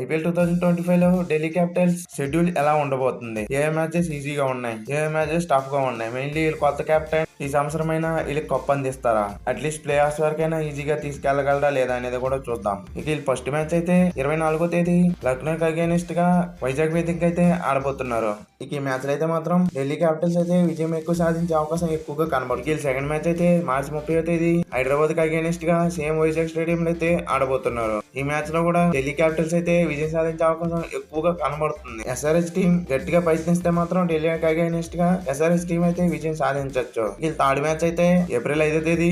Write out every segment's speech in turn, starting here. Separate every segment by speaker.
Speaker 1: IPL two thousand twenty ఫైవ్లో Delhi Capitals schedule ఎలా ఉండబోతుంది? ఏ మ్యాచెస్ ఈజీగా ఉన్నాయి? ఏ మ్యాచెస్ టఫ్గా ఉన్నాయి? మెయిన్లీ వీళ్ళు కొత్త కెప్టెన్ ఈ సంవత్సరమైనా వీళ్ళకి కప్ అందిస్తారా? అట్లీస్ట్ ప్లే ఆఫ్స్ వరకైనా ఈజీగా తీసుకెళ్ళగలరా లేదా అనేది కూడా చూద్దాం. ఇక వీళ్ళు ఫస్ట్ మ్యాచ్ అయితే ఇరవై నాలుగో తేదీ లక్నోకి అగేనిస్ట్గా వైజాగ్ వేదిక అయితే ఆడబోతున్నారు. ఇక ఈ మ్యాచ్ అయితే మాత్రం ఢిల్లీ క్యాపిటల్స్ అయితే విజయం ఎక్కువ సాధించే అవకాశం ఎక్కువగా కనబడుతుంది. వీళ్ళు సెకండ్ మ్యాచ్ అయితే మార్చి ముప్పై తేదీ హైదరాబాద్కి అగేనిస్ట్గా సేమ్ వైజాగ్ స్టేడియం లో అయితే ఆడబోతున్నారు. ఈ మ్యాచ్లో కూడా ఢిల్లీ క్యాపిటల్స్ అయితే విజయం సాధించే అవకాశం ఎక్కువగా కనబడుతుంది. ఎస్ఆర్ఎస్ టీం గట్టిగా ప్రయత్నిస్తే మాత్రం ఢిల్లీ అగేనిస్ట్గా ఎస్ఆర్ఎస్ టీం అయితే విజయం సాధించవచ్చు వీళ్ళు థర్డ్ మ్యాచ్ అయితే ఏప్రిల్ ఐదో తేదీ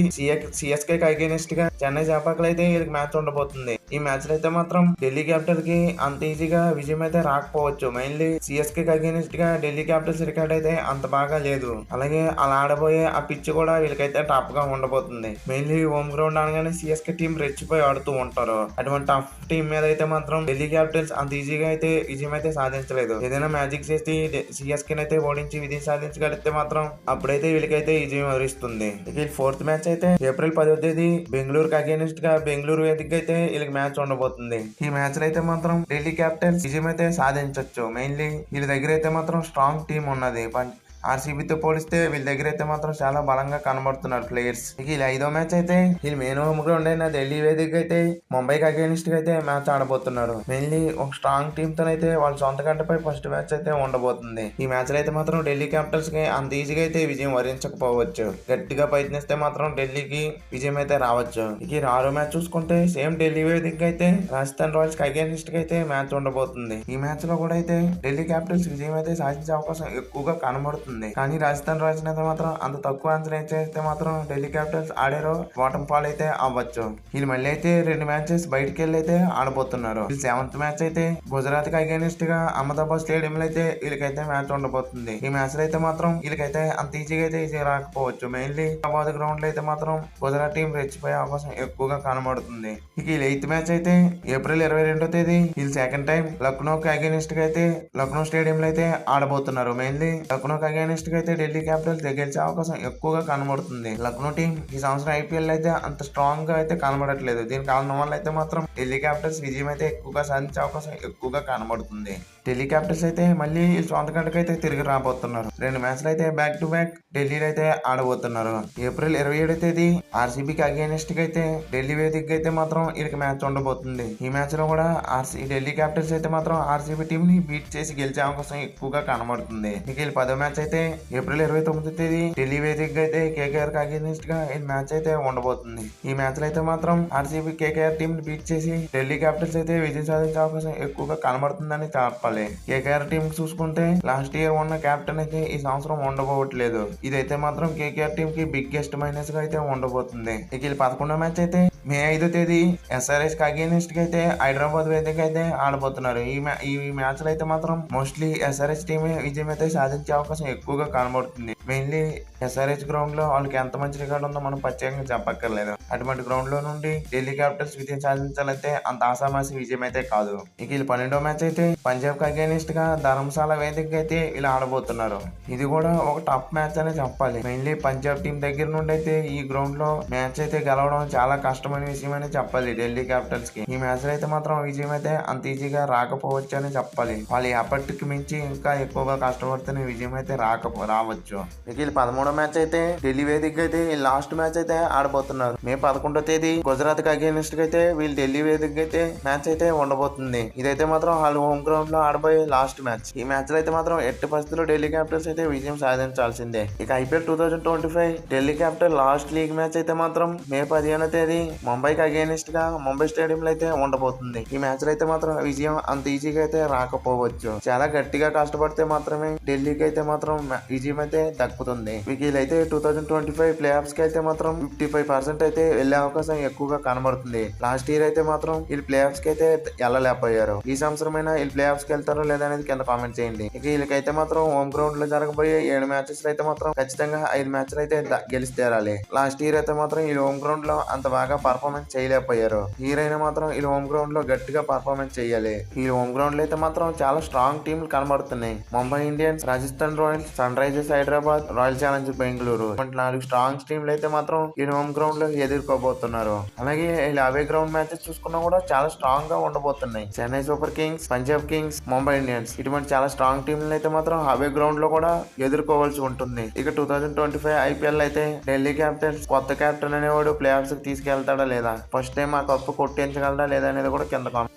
Speaker 1: సిఎస్కే అగేనిస్ట్గా చెన్నై చేపాకలు అయితే వీళ్ళకి మ్యాచ్ ఉండబోతుంది. ఈ మ్యాచ్లో అయితే మాత్రం ఢిల్లీ క్యాపిటల్కి అంత ఈజీగా విజయం అయితే రాకపోవచ్చు. మెయిన్లీ సిఎస్కే అగేనిస్ట్ గా ఢిల్లీ క్యాపిటల్స్ రికార్డ్ అయితే అంత బాగా లేదు. అలాగే అలా ఆడబోయే ఆ పిచ్ కూడా వీళ్ళకైతే టఫ్గా ఉండబోతుంది. మెయిన్లీ హోమ్ గ్రౌండ్ అనగానే సిఎస్కే టీం రెచ్చిపోయి ఆడుతూ ఉంటారు. అటువంటి టఫ్ టీం మీద అయితే మాత్రం ఢిల్లీ క్యాపిటల్స్ అంత ఈజీగా అయితే విజయం అయితే సాధించలేదు. ఏదైనా మ్యాజిక్ చేసి సిఎస్కే అయితే ఓడించి విజయం సాధించగలిగితే మాత్రం అప్పుడైతే వీళ్ళకైతే విజయం వరిస్తుంది. ఇక ఫోర్త్ మ్యాచ్ అయితే ఏప్రిల్ పదో తేదీ బెంగళూరుకి అగేనిస్ట్గా బెంగళూరు వేదిక అయితే వీళ్ళకి మ్యాచ్ ఉండబోతుంది. ఈ మ్యాచ్ అయితే మాత్రం ఢిల్లీ క్యాపిటల్స్ విజయం అయితే సాధించవచ్చు మెయిన్లీ వీళ్ళ దగ్గర అయితే మాత్రం స్ట్రాంగ్ టీం ఉన్నది. పం- ఆర్సీబీతో పోలిస్తే వీళ్ళ దగ్గర అయితే మాత్రం చాలా బలంగా కనబడుతున్నారు ప్లేయర్స్ ఇక వీళ్ళ ఐదో మ్యాచ్ అయితే వీళ్ళు మెయిన్ హోమ్ గ్రౌండ్ అయిన ఢిల్లీ వేదిక అయితే ముంబైకి అగేనిస్ట్ అయితే మ్యాచ్ ఆడబోతున్నారు. మెయిన్లీ ఒక స్ట్రాంగ్ టీమ్తో అయితే వాళ్ళ సొంత గంటపై ఫస్ట్ మ్యాచ్ అయితే ఉండబోతుంది. ఈ మ్యాచ్లో అయితే మాత్రం ఢిల్లీ క్యాపిటల్స్కి అంత ఈజీగా అయితే విజయం వరించకపోవచ్చు. గట్టిగా ప్రయత్నిస్తే మాత్రం ఢిల్లీకి విజయం అయితే రావచ్చు. ఇక ఆరో మ్యాచ్ చూసుకుంటే సేమ్ ఢిల్లీ వేదిక అయితే రాజస్థాన్ రాయల్స్కి అగేనిస్ట్ అయితే మ్యాచ్ ఉండబోతుంది. ఈ మ్యాచ్లో కూడా అయితే ఢిల్లీ క్యాపిటల్స్ విజయం అయితే సాధించే అవకాశం ఎక్కువగా కనబడుతుంది. కానీ రాజస్థాన్ రాయల్స్ అయితే మాత్రం అంత తక్కువ అంచనా అయితే మాత్రం ఢిల్లీ క్యాపిటల్స్ ఆడారో బాటం ఫాల్ అయితే అవ్వచ్చు. వీళ్ళు మళ్ళీ అయితే రెండు మ్యాచెస్ బయటికి వెళ్ళి అయితే ఆడబోతున్నారు. వీళ్ళు సెవెంత్ మ్యాచ్ అయితే గుజరాత్కి అగేనిస్ట్గా అహ్మదాబాద్ స్టేడియం లో అయితే వీళ్ళకైతే మ్యాచ్ ఉండబోతుంది. ఈ మ్యాచ్లో అయితే మాత్రం వీళ్ళకైతే అంత ఈజీగా అయితే ఈజీ రాకపోవచ్చు. మెయిన్లీ అహ్మదాబాద్ గ్రౌండ్లో అయితే మాత్రం గుజరాత్ టీం రెచ్చిపోయే అవకాశం ఎక్కువగా కనబడుతుంది. ఇక వీళ్ళ ఎయిత్ మ్యాచ్ అయితే ఏప్రిల్ ఇరవై రెండో తేదీ వీళ్ళు సెకండ్ టైం లక్నోకి అగేనిస్ట్గా అయితే లక్నో స్టేడియం లో అయితే ఆడబోతున్నారు. మెయిన్లీ లక్నోకి అగేనిస్ట్గా అయితే ఢిల్లీ క్యాపిటల్స్ గెలిచే అవకాశం ఎక్కువగా కనబడుతుంది. లక్నో టీం ఈ సంవత్సరం ఐపీఎల్ అయితే అంత స్ట్రాంగ్గా అయితే కనబడట్లేదు. దీని కారణం వల్ల అయితే మాత్రం ఢిల్లీ క్యాపిటల్స్ విజయం అయితే ఎక్కువగా సాధించే అవకాశం ఎక్కువగా కనబడుతుంది. ఢిల్లీ క్యాపిటల్స్ అయితే మళ్ళీ సొంత గంటకు అయితే తిరిగి రాబోతున్నారు. రెండు మ్యాచ్లు అయితే బ్యాక్ టు బ్యాక్ ఢిల్లీలో అయితే ఆడబోతున్నారు. ఏప్రిల్ ఇరవై ఏడు తేదీ ఆర్సీబీకి అగేనిస్ట్గా అయితే ఢిల్లీ వేదిక అయితే మాత్రం వీరికి మ్యాచ్ ఉండబోతుంది. ఈ మ్యాచ్లో కూడా ఆర్సీ ఢిల్లీ క్యాపిటల్స్ అయితే మాత్రం ఆర్సీబీ టీం ని బీట్ చేసి గెలిచే అవకాశం ఎక్కువగా కనబడుతుంది. ఇక పదో మ్యాచ్ అయితే అయితే ఏప్రిల్ ఇరవై తొమ్మిది తేదీ ఢిల్లీ వేదిక అయితే కేకేఆర్కి అగేనిస్ట్గా ఈ మ్యాచ్ అయితే ఉండబోతుంది. ఈ మ్యాచ్లో అయితే మాత్రం ఆర్సీబీ కేకేఆర్ టీం ని బీట్ చేసి ఢిల్లీ క్యాపిటల్స్ అయితే విజయం సాధించే అవకాశం ఎక్కువగా కనబడుతుందని చెప్పాలి. కేకేఆర్ టీం చూసుకుంటే లాస్ట్ ఇయర్ ఉన్న కెప్టెన్ అయితే ఈ సంవత్సరం ఉండబోవట్లేదు. ఇదైతే మాత్రం కేకేఆర్ టీం కి బిగ్గెస్ట్ మైనస్గా అయితే ఉండబోతుంది. ఇక పదకొండో మ్యాచ్ అయితే మే ఐదో తేదీ ఎస్ఆర్ఎస్కి అగేనిస్ట్గా అయితే హైదరాబాద్ వేదిక అయితే ఆడబోతున్నారు. ఈ మ్యా ఈ మ్యాచ్లో అయితే మాత్రం మోస్ట్లీ ఎస్ఆర్ఎస్ టీమే విజయం అయితే సాధించే అవకాశం ఎక్కువగా కనబడుతుంది. మెయిన్లీ ఎస్ఆర్హెచ్ గ్రౌండ్లో వాళ్ళకి ఎంత మంచి రికార్డు ఉందో మనం ప్రత్యేకంగా చెప్పక్కర్లేదు. అటువంటి గ్రౌండ్లో నుండి ఢిల్లీ క్యాపిటల్స్ విజయం సాధించాలంటే అంత ఆసామాసి విజయం అయితే కాదు. ఇక వీళ్ళు పన్నెండో మ్యాచ్ అయితే పంజాబ్కి అగేనిస్ట్గా ధర్మశాల వేదిక అయితే ఇలా ఆడబోతున్నారు. ఇది కూడా ఒక టఫ్ మ్యాచ్ అనే చెప్పాలి. మెయిన్లీ పంజాబ్ టీం దగ్గర నుండి అయితే ఈ గ్రౌండ్లో మ్యాచ్ అయితే గెలవడం చాలా కష్టమైన విషయం అని చెప్పాలి ఢిల్లీ క్యాపిటల్స్కి. ఈ మ్యాచ్ అయితే మాత్రం విజయం అయితే అంత ఈజీగా రాకపోవచ్చు అని చెప్పాలి. వాళ్ళ ఎప్పటికి మించి ఇంకా ఎక్కువగా కష్టపడితేనే విజయం అయితే రాకపో రావచ్చు. ఇక వీళ్ళు పదమూడో మ్యాచ్ అయితే ఢిల్లీ వేదిక అయితే లాస్ట్ మ్యాచ్ అయితే ఆడబోతున్నారు. మే పదకొండో తేదీ గుజరాత్కి అగేనిస్ట్ అయితే వీళ్ళు ఢిల్లీ వేదిక అయితే మ్యాచ్ అయితే ఉండబోతుంది. ఇదైతే మాత్రం వాళ్ళు హోమ్ గ్రౌండ్లో ఆడబోయే లాస్ట్ మ్యాచ్. ఈ మ్యాచ్లో అయితే మాత్రం ఎట్టి పరిస్థితుల్లో ఢిల్లీ క్యాపిటల్స్ అయితే విజయం సాధించాల్సిందే. ఇక IPL two thousand twenty five Delhi Capital last league match అయితే మాత్రం మే పదిహేనో తేదీ ముంబైకి అగేనిస్ట్గా ముంబై స్టేడియం లో అయితే ఉండబోతుంది. ఈ మ్యాచ్లో అయితే మాత్రం విజయం అంత ఈజీగా అయితే రాకపోవచ్చు. చాలా గట్టిగా కష్టపడితే మాత్రమే ఢిల్లీకి అయితే మాత్రం విజయం అయితే దక్కుతుంది వీళ్ళైతే two thousand twenty five play ఆఫ్స్కి అయితే మాత్రం ఫిఫ్టీ ఫైవ్ పర్సెంట్ అయితే వెళ్ళే అవకాశం ఎక్కువగా కనబడుతుంది. లాస్ట్ ఇయర్ అయితే మాత్రం వీళ్ళు ప్లే ఆఫ్స్కి అయితే వెళ్ళలేకపోయారు. ఈ సంవత్సరమైనా వీళ్ళు ప్లే ఆఫ్స్కి వెళ్తారో లేదా అనేది కింద కామెంట్ చేయండి. ఇక వీళ్ళకైతే మాత్రం హోమ్ గ్రౌండ్లో జరగబోయే ఏడు మ్యాచెస్ అయితే మాత్రం ఖచ్చితంగా ఐదు మ్యాచ్లు అయితే గెలిచి తీరాలి. లాస్ట్ ఇయర్ అయితే మాత్రం వీళ్ళు హోమ్ గ్రౌండ్లో అంత బాగా పర్ఫార్మెన్స్ చేయలేకపోయారు. ఈ ఇయర్ అయినా మాత్రం వీళ్ళు హోమ్ గ్రౌండ్లో గట్టిగా పర్ఫార్మెన్స్ చేయాలి. ఈ హోమ్ గ్రౌండ్లో అయితే మాత్రం చాలా స్ట్రాంగ్ టీంలు కనబడుతున్నాయి. Mumbai Indians Rajasthan Royals Sunrisers Hyderabad Hyderabad Royal Challengers Bengaluru ఇటువంటి నాలుగు స్ట్రాంగ్ టీంలు అయితే మాత్రం ఈ గ్రౌండ్లో ఎదుర్కోబోతున్నారు. అలాగే ఇలా అవే గ్రౌండ్ మ్యాచెస్ చూసుకున్నా కూడా చాలా స్ట్రాంగ్గా ఉండబోతున్నాయి. Chennai Super Kings Punjab Kings Mumbai Indians ఇటువంటి చాలా స్ట్రాంగ్ టీంలు అయితే మాత్రం అవే గ్రౌండ్లో కూడా ఎదుర్కోవాల్సి ఉంటుంది. ఇక two thousand twenty five IPL అయితే ఢిల్లీ క్యాపిటల్స్ కొత్త కెప్టెన్ అనేవాడు ప్లే కి తీసుకెళ్తాడా లేదా? ఫస్ట్ టైం ఆ కప్పు కొట్టించగలడా లేదా అనేది కూడా కింద కామెంట్